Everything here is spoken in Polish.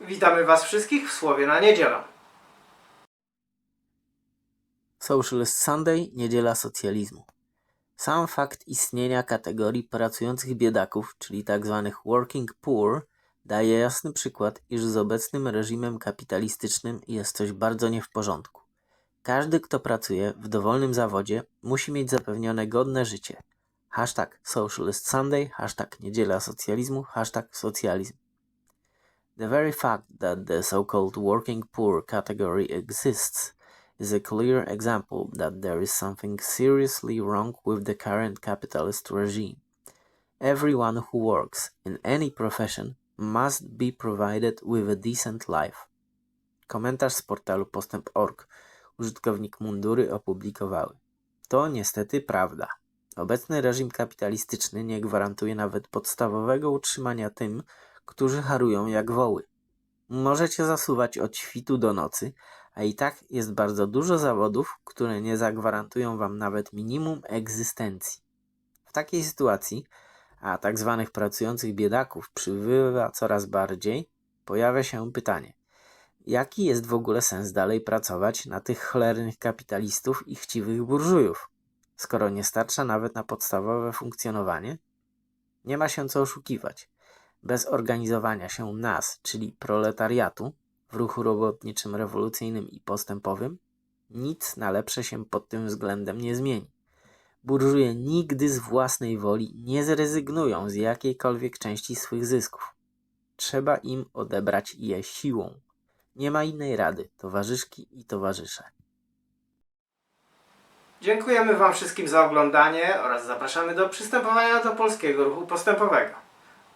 Witamy Was wszystkich w Słowie na Niedzielę. Socialist Sunday, niedziela socjalizmu. Sam fakt istnienia kategorii pracujących biedaków, czyli tzw. working poor, daje jasny przykład, iż z obecnym reżimem kapitalistycznym jest coś bardzo nie w porządku. Każdy, kto pracuje w dowolnym zawodzie, musi mieć zapewnione godne życie. Hashtag Socialist Sunday, hashtag niedziela socjalizmu, hashtag socjalizm. The very fact that the so-called working poor category exists is a clear example that there is something seriously wrong with the current capitalist regime. Everyone who works in any profession must be provided with a decent life. Komentarz z portalu postęp.org. Użytkownik mundury opublikowały. To niestety prawda. Obecny reżim kapitalistyczny nie gwarantuje nawet podstawowego utrzymania tym, którzy harują jak woły. Możecie zasuwać od świtu do nocy, a i tak jest bardzo dużo zawodów, które nie zagwarantują wam nawet minimum egzystencji. W takiej sytuacji, a tak zwanych pracujących biedaków przybywa coraz bardziej, pojawia się pytanie: jaki jest w ogóle sens dalej pracować na tych cholernych kapitalistów i chciwych burżujów, skoro nie starcza nawet na podstawowe funkcjonowanie? Nie ma się co oszukiwać. Bez organizowania się nas, czyli proletariatu, w ruchu robotniczym rewolucyjnym i postępowym, nic na lepsze się pod tym względem nie zmieni. Burżuje nigdy z własnej woli nie zrezygnują z jakiejkolwiek części swych zysków. Trzeba im odebrać je siłą. Nie ma innej rady, towarzyszki i towarzysze. Dziękujemy Wam wszystkim za oglądanie oraz zapraszamy do przystępowania do polskiego ruchu postępowego.